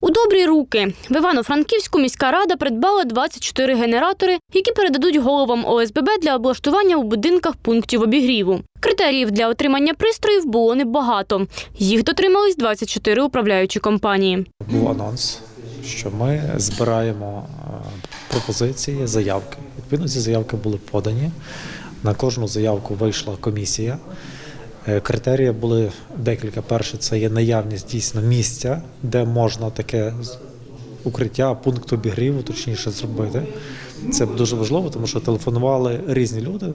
У добрі руки в Івано-Франківську міська рада придбала 24 генератори, які передадуть головам ОСББ для облаштування у будинках пунктів обігріву. Критеріїв для отримання пристроїв було небагато. Їх дотримались 24 управляючі компанії. був анонс, що ми збираємо е, пропозиції, заявки. Відповідно, ці заявки були подані. На кожну заявку вийшла комісія. Е, Критерії були декілька. Перше, це є наявність дійсно місця, де можна таке укриття, пункт обігріву, точніше зробити. Це дуже важливо, тому що телефонували різні люди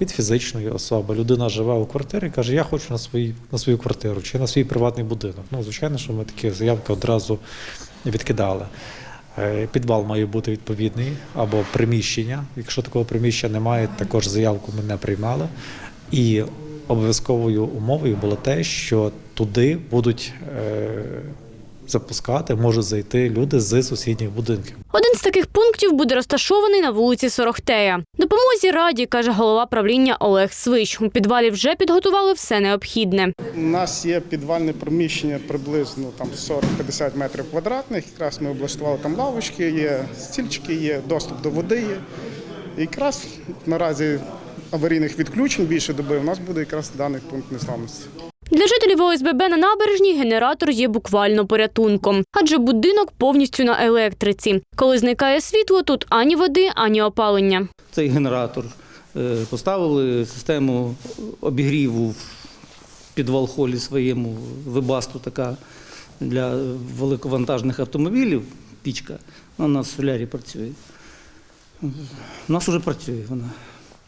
від фізичної особи. Людина живе у квартирі каже, я хочу на, свої, на свою квартиру чи на свій приватний будинок. Ну, звичайно, що ми такі заявки одразу відкидали. Е, Підвал має бути відповідний або приміщення. Якщо такого приміщення немає, також заявку ми не приймали. І обов'язковою умовою було те, що туди будуть е, запускати, можуть зайти люди з сусідніх будинків. Один з таких пунктів буде розташований на вулиці Сорохтея. Допомозі раді, каже голова правління Олег Свищ. У підвалі вже підготували все необхідне. У нас є підвальне приміщення приблизно там 40-50 метрів квадратних. Якраз ми облаштували там лавочки, є стільчики, є доступ до води. Є. І якраз наразі аварійних відключень більше доби у нас буде якраз даний пункт незламності. Для жителів ОСББ на набережній генератор є буквально порятунком, адже будинок повністю на електриці. Коли зникає світло, тут ані води, ані опалення. цей генератор. Е, Поставили систему обігріву в підвал холі своєму, вебасту така для великовантажних автомобілів, пічка. Вона на солярі працює. У нас вже працює вона.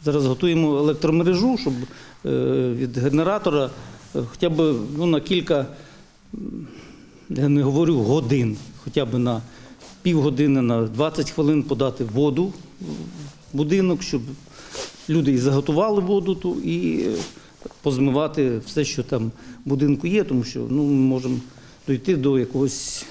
Зараз готуємо електромережу, щоб е, від генератора е, хоча б ну, на кілька, я не говорю годин, хоча б на півгодини, на 20 хвилин подати воду в будинок, щоб люди і заготували воду ту, і е, позмивати все, що там в будинку є, тому що ну, ми можемо дійти до якогось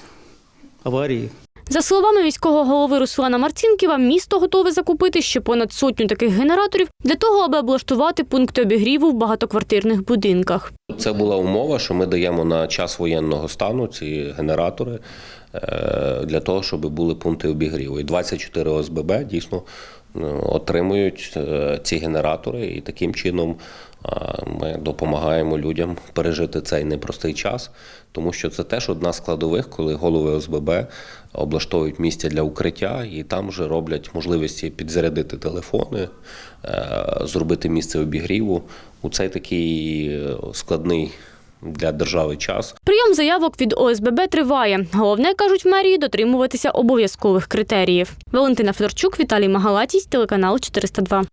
аварії. За словами міського голови Руслана Марцінківа, місто готове закупити ще понад сотню таких генераторів для того, аби облаштувати пункти обігріву в багатоквартирних будинках. Це була умова, що ми даємо на час воєнного стану ці генератори е, для того, щоб були пункти обігріву. І 24 ОСББ дійсно отримують е, ці генератори, і таким чином е, ми допомагаємо людям пережити цей непростий час, тому що це теж одна з складових, коли голови ОСББ облаштовують місця для укриття, і там вже роблять можливості підзарядити телефони, е, зробити місце обігріву. У цей такий складний для держави час. Прийом заявок від ОСББ триває. Головне, кажуть в мерії, дотримуватися обов'язкових критеріїв. Валентина Федорчук, Віталій Магалатій, телеканал 402.